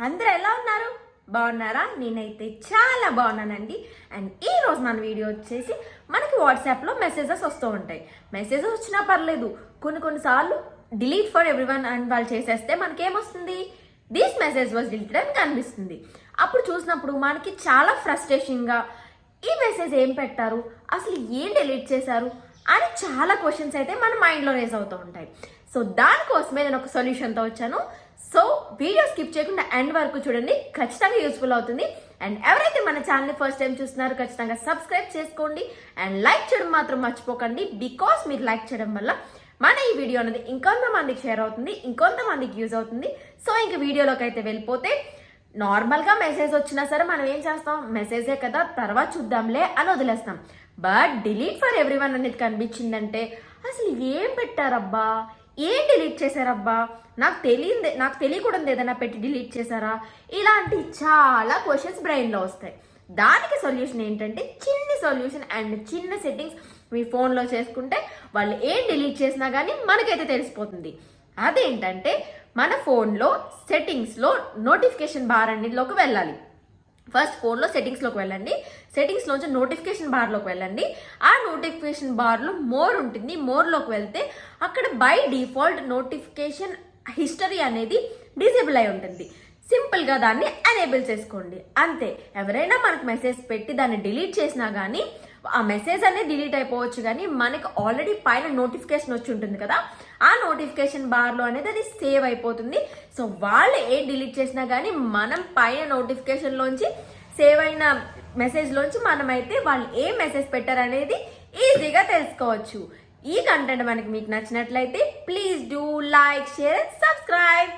అందరూ ఎలా ఉన్నారు? బాగున్నారా? నేనైతే చాలా బాగున్నానండి. అండ్ ఈ రోజు మన వీడియో వచ్చేసి మనకి వాట్సాప్లో మెసేజెస్ వస్తూ ఉంటాయి. మెసేజెస్ వచ్చినా పర్లేదు. కొన్ని కొన్నిసార్లు డిలీట్ ఫర్ ఎవ్రీ వన్ అని వాళ్ళు చేసేస్తే మనకేమొస్తుంది? దిస్ మెసేజ్ వాజ్ డిలీటెడ్ అని కనిపిస్తుంది. అప్పుడు చూసినప్పుడు మనకి చాలా ఫ్రస్ట్రేషన్గా ఈ మెసేజ్ ఏం పెట్టారు? అసలు ఏం డిలీట్ చేశారు? అని చాలా క్వశ్చన్స్ అయితే మన మైండ్లో రేజ్ అవుతూ ఉంటాయి. సో దానికోసమే నేను ఒక సొల్యూషన్తో వచ్చాను. సో వీడియో స్కిప్ చేయకుండా ఎండ్ వరకు చూడండి. ఖచ్చితంగా యూస్ఫుల్ అవుతుంది. అండ్ ఎవరైతే మన ఛానల్ని ఫస్ట్ టైం చూస్తున్నారో ఖచ్చితంగా సబ్స్క్రైబ్ చేసుకోండి. అండ్ లైక్ చేయడం మాత్రం మర్చిపోకండి. బికాస్ మీరు లైక్ చేయడం వల్ల మన ఈ వీడియో అనేది ఇంకొంతమందికి షేర్ అవుతుంది ఇంకొంతమందికి యూజ్ అవుతుంది. సో ఇంక వీడియోలోకి అయితే వెళ్ళిపోతే నార్మల్గా మెసేజ్ వచ్చినా సరే మనం ఏం చేస్తాం? మెసేజే కదా తర్వాత చూద్దాంలే అని వదిలేస్తాం. But delete for every one అనేది కనిపించిందంటే అసలు ఏం పెట్టారబ్బా? ఏం డిలీట్ చేశారబ్బా? నాకు తెలియదే నాకు తెలియకూడదు ఏదైనా పెట్టి డిలీట్ చేశారా? ఇలాంటి చాలా క్వశ్చన్స్ బ్రెయిన్లో వస్తాయి. దానికి సొల్యూషన్ ఏంటంటే చిన్ని సొల్యూషన్ అండ్ చిన్న సెట్టింగ్స్ మీ ఫోన్లో చేసుకుంటే వాళ్ళు ఏం డిలీట్ చేసినా కానీ మనకైతే తెలిసిపోతుంది. అదేంటంటే మన ఫోన్లో సెట్టింగ్స్లో నోటిఫికేషన్ బార్ అన్నిటిలోకి వెళ్ళాలి. ఫస్ట్ ఫోన్లో సెట్టింగ్స్లోకి వెళ్ళండి. సెట్టింగ్స్లోంచి నోటిఫికేషన్ బార్లోకి వెళ్ళండి. ఆ నోటిఫికేషన్ బార్లో మోర్ ఉంటుంది. మోర్లోకి వెళ్తే అక్కడ బై డిఫాల్ట్ నోటిఫికేషన్ హిస్టరీ అనేది డిజేబుల్ అయి ఉంటుంది. సింపుల్గా దాన్ని ఎనేబుల్ చేసుకోండి. అంతే. ఎవరైనా మనకు మెసేజ్ పెట్టి దాన్ని డిలీట్ చేసినా కానీ ఆ మెసేజ్ అనేది డిలీట్ అయిపోవచ్చు కానీ మనకి ఆల్రెడీ పైన నోటిఫికేషన్ వచ్చి ఉంటుంది కదా ఆ నోటిఫికేషన్ బార్లో అనేది అది సేవ్ అయిపోతుంది. సో వాళ్ళు ఏ డిలీట్ చేసినా కానీ మనం పైన నోటిఫికేషన్లోంచి సేవ్ అయిన మెసేజ్లోంచి మనమైతే వాళ్ళు ఏ మెసేజ్ పెట్టారనేది ఈజీగా తెలుసుకోవచ్చు. ఈ కంటెంట్ మనకి మీకు నచ్చినట్లయితే please do like share and subscribe